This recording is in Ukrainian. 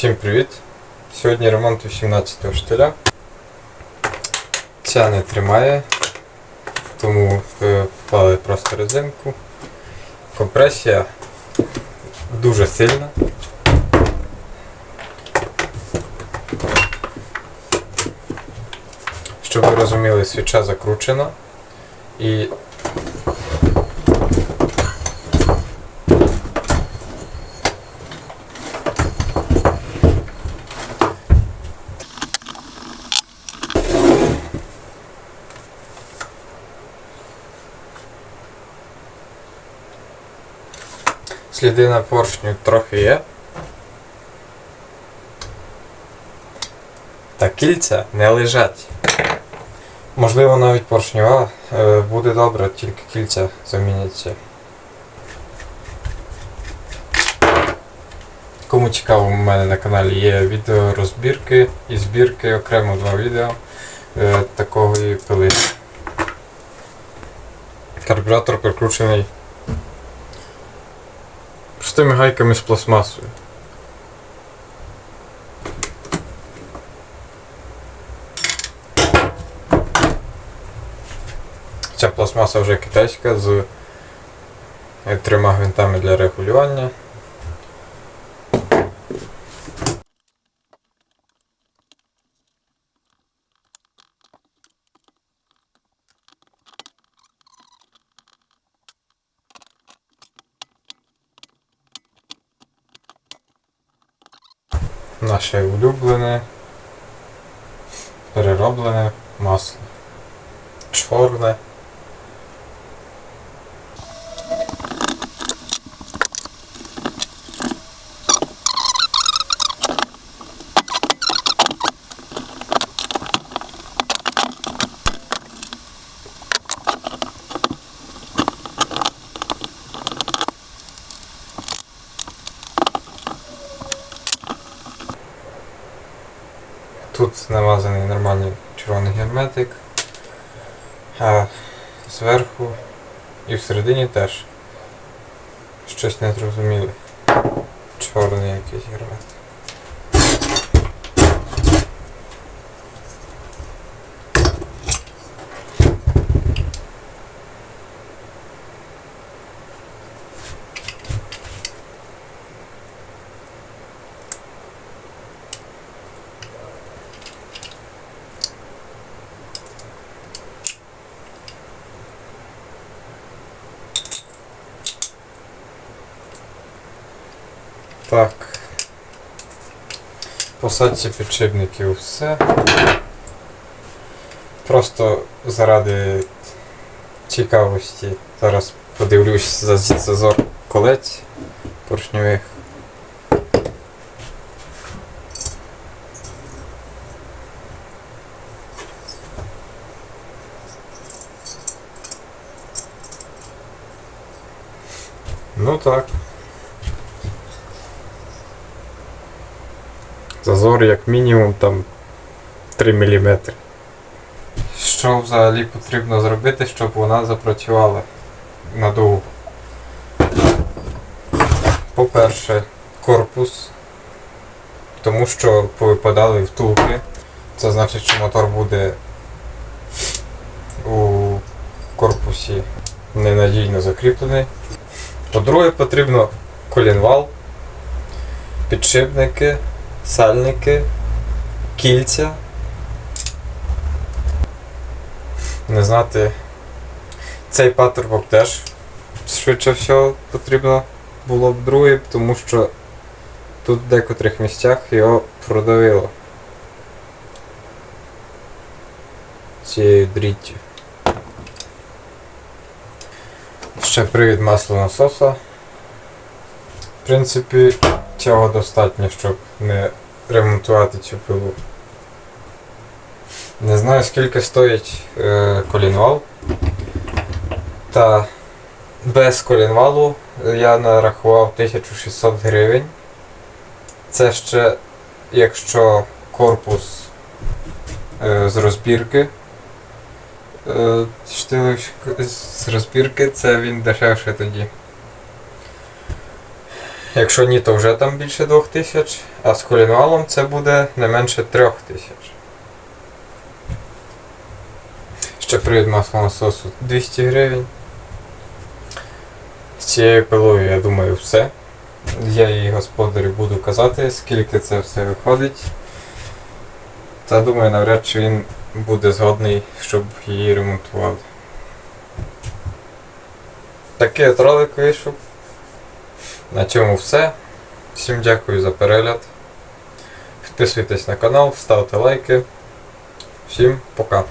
Всім привіт! Сьогодні ремонт 18-го штиля. Ця не тримає, тому е, вклали просто резинку. Компресія дуже сильна. Щоб ви розуміли, свіча закручена і сліди на поршню трохи є. Та кільця не лежать. Можливо, навіть поршнева е, буде добре, тільки кільця заміняться. Кому цікаво, у мене на каналі є відео розбірки і збірки, окремо два відео е, такої пили. Карбюратор прикручений простими гайками з пластмасою. Ця пластмаса вже китайська з трьома гвинтами для регулювання. Наше улюблене, перероблене масло. Чорне. Тут намазаний нормальний червоний герметик. А зверху і всередині теж щось незрозуміле. Чорний якийсь герметик. Так. Посадці підшипників все. Просто заради цікавості зараз подивлюсь за зазор колець поршньових. Ну так. Зазор як мінімум там 3 мм. Що взагалі потрібно зробити, щоб вона запрацювала надовго? По-перше, корпус, тому що повипадали втулки. Це значить, що мотор буде у корпусі ненадійно закріплений. По-друге, потрібно колінвал, підшипники сальники, кільця. Не знати. Цей патрубок теж швидше всього потрібно було б другий, тому що тут в декотрих місцях його продавило цією дріттю. Ще привід маслонасоса. В принципі, цього достатньо, щоб не ремонтувати цю пилу. Не знаю скільки стоїть е, колінвал. Та без колінвалу я нарахував 1600 гривень. Це ще якщо корпус е, з розбірки. Е, з розбірки, це він дешевше тоді. Якщо ні, то вже там більше 2000, а з колінвалом це буде не менше 3000. Ще привід маслонасосу 200 гривень. З цією пилою, я думаю, все. Я її господарю буду казати, скільки це все виходить. Та думаю, навряд чи він буде згодний, щоб її ремонтували. Такий от ролик вийшов. На цьому все. Всім дякую за перегляд. Підписуйтесь на канал, ставте лайки. Всім пока.